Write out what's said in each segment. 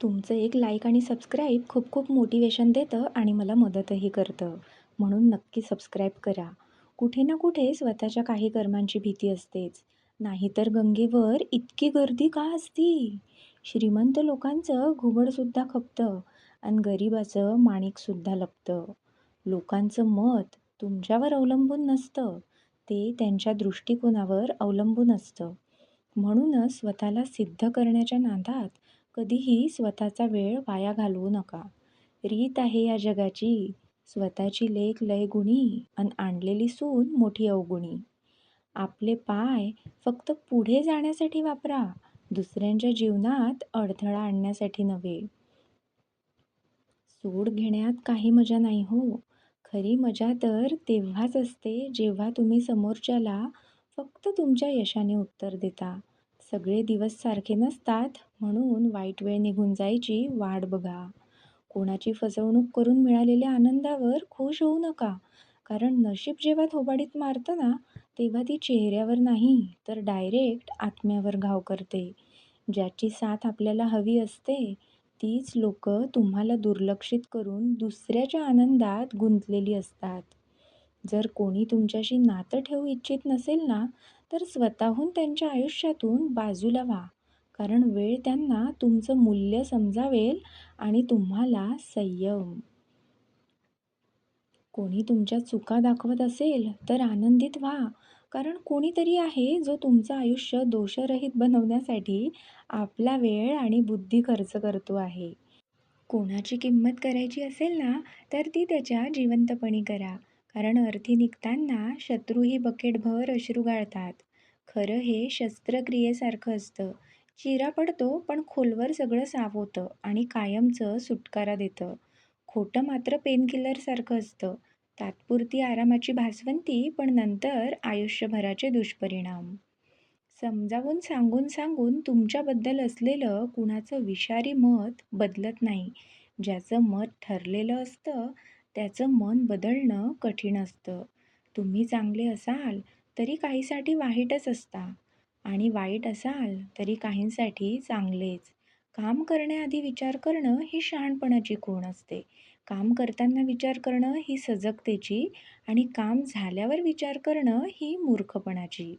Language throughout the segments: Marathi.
तुमचं एक लाईक आणि सबस्क्राईब खूप खूप मोटिवेशन देतं आणि मला मदतही करतं. म्हणून नक्की सबस्क्राईब करा. कुठे ना कुठे स्वतःच्या काही कर्मांची भीती असतेच. नाहीतर गंगेवर इतकी गर्दी का असती? श्रीमंत लोकांचं घुबडसुद्धा खपतं आणि गरिबाचं माणिकसुद्धा लपतं. लोकांचं मत तुमच्यावर अवलंबून नसतं. ते त्यांच्या दृष्टिकोनावर अवलंबून असतं. म्हणूनच स्वतःला सिद्ध करण्याच्या नादात कधीही स्वतःचा वेळ वाया घालवू नका. रीत आहे या जगाची. स्वतःची लेख लय गुणी आणि आणलेली सून मोठी अवगुणी. आपले पाय फक्त पुढे जाण्यासाठी वापरा. दुसऱ्यांच्या जीवनात अडथळा आणण्यासाठी नव्हे. सूड घेण्यात काही मजा नाही हो. खरी मजा तर तेव्हाच असते जेव्हा तुम्ही समोरच्याला फक्त तुमच्या यशाने उत्तर देता. सगळे दिवस सारखे नसतात म्हणून वाईट वेळ निघून जायची वाट बघा. कोणाची फसवणूक करून मिळालेल्या आनंदावर खुश होऊ नका. कारण नशीब जेव्हा थोबाडीत मारतं ना तेव्हा ती चेहऱ्यावर नाही तर डायरेक्ट आत्म्यावर घाव करते. ज्याची साथ आपल्याला हवी असते तीच लोक तुम्हाला दुर्लक्षित करून दुसऱ्याच्या आनंदात गुंतलेली असतात. जर कोणी तुमच्याशी नातं ठेवू इच्छित नसेल ना तर स्वतःहून त्यांच्या आयुष्यातून बाजूला व्हा. कारण वेळ त्यांना तुमचं मूल्य समजावेल आणि तुम्हाला संयम. कोणी तुमच्या चुका दाखवत असेल तर आनंदित व्हा. कारण कोणीतरी आहे जो तुमचं आयुष्य दोषरहित बनवण्यासाठी आपला वेळ आणि बुद्धी खर्च करतो आहे. कोणाची किंमत करायची असेल ना तर ती त्याच्या जिवंतपणी करा. कारण अर्थी निघताना शत्रूही बकेटभर अश्रू गाळतात. खरं हे शस्त्रक्रियेसारखं असतं. चिरा पडतो पण खोलवर सगळं साफ होतं आणि कायमचं सुटकारा देतं. खोटं मात्र पेनकिलरसारखं असतं. तात्पुरती आरामाची भासवंती पण नंतर आयुष्यभराचे दुष्परिणाम. समजावून सांगून सांगून तुमच्याबद्दल असलेलं कुणाचं विषारी मत बदलत नाही. ज्याचं मत ठरलेलं असतं त्याचं मन बदलणं कठीण असतं. तुम्ही चांगले असाल तरी काहीसाठी वाईटच असता. आणि वाईट असाल तरी काहींसाठी चांगलेच. काम करण्याआधी विचार करणं ही शहाणपणाची खूण असते. काम करताना विचार करणं ही सजगतेची आणि काम झाल्यावर विचार करणं ही मूर्खपणाची.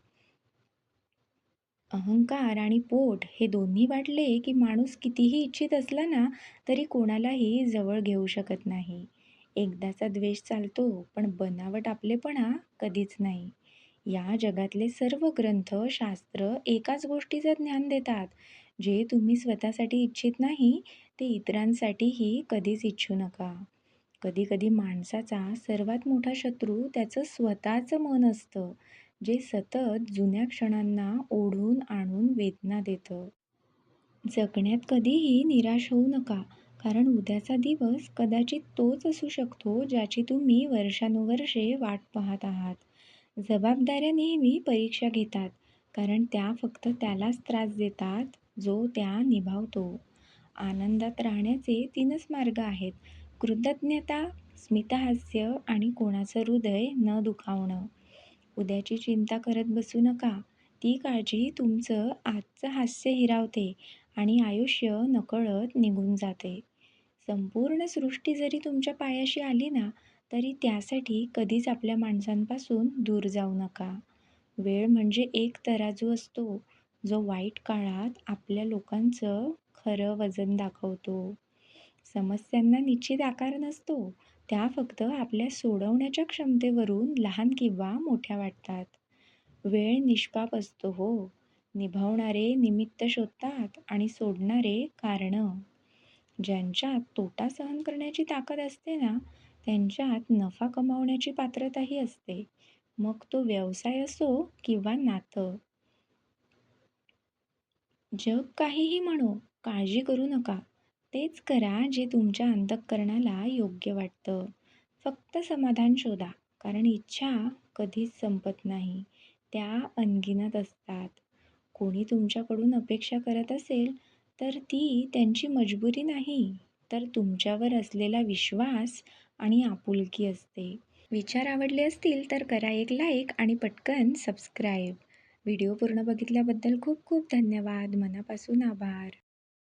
अहंकार आणि पोट हे दोन्ही वाटले की माणूस कितीही इच्छित असला ना तरी कोणालाही जवळ घेऊ शकत नाही. एकदाचा द्वेष चालतो पण बनावट आपलेपणा कधीच नाही. या जगातले सर्व ग्रंथ शास्त्र एकाच गोष्टीचं ज्ञान देतात. जे तुम्ही स्वतःसाठी इच्छित नाही ते इतरांसाठीही कधीच इच्छू नका. कधीकधी माणसाचा सर्वात मोठा शत्रू त्याचं स्वतःचं मन असतं जे सतत जुन्या क्षणांना ओढून आणून वेदना देतं. जगण्यात कधीही निराश होऊ नका. कारण उद्याचा दिवस कदाचित तोच असू शकतो ज्याची तुम्ही वर्षानुवर्षे वाट पाहत आहात. जबाबदाऱ्या नेहमी परीक्षा घेतात कारण त्या फक्त त्यालाच त्रास देतात जो त्या निभावतो. आनंदात राहण्याचे तीनच मार्ग आहेत कृतज्ञता स्मितहास्य आणि कोणाचं हृदय न दुखावणं. उद्याची चिंता करत बसू नका ती काळजी तुमचं आजचं हास्य हिरावते आणि आयुष्य नकळत निघून जाते. संपूर्ण सृष्टी जरी तुमच्या पायाशी आली ना तरी त्यासाठी कधीच आपल्या माणसांपासून दूर जाऊ नका. वेळ म्हणजे एक तराजू असतो जो वाईट काळात आपल्या लोकांचं खरं वजन दाखवतो. समस्यांना निश्चित आकार नसतो त्या फक्त आपल्या सोडवण्याच्या क्षमतेवरून लहान किंवा मोठ्या वाटतात. वेळ निष्पाप असतो हो. निभावणारे निमित्त शोधतात आणि सोडणारे कारणं. ज्यांच्यात तोटा सहन करण्याची ताकद असते ना त्यांच्यात नफा कमावण्याची पात्रताही असते. मग तो व्यवसाय असो किंवा नातं. जग काहीही म्हणो काळजी करू नका. तेच करा जे तुमच्या अंतःकरणाला योग्य वाटतं. फक्त समाधान शोधा कारण इच्छा कधीच संपत नाही. त्या अनगिनत असतात. कोणी तुमच्याकडून अपेक्षा करत असेल तर ती त्यांची मजबुरी नाही. तर तुमच्यावर असलेला विश्वास आणि आपुलकी असते. विचार आवडले असतील तर करा एक लाईक आणि पटकन सबस्क्राईब व्हिडिओ पूर्ण बघितल्याबद्दल खूप खूप धन्यवाद. मनापासून आभार.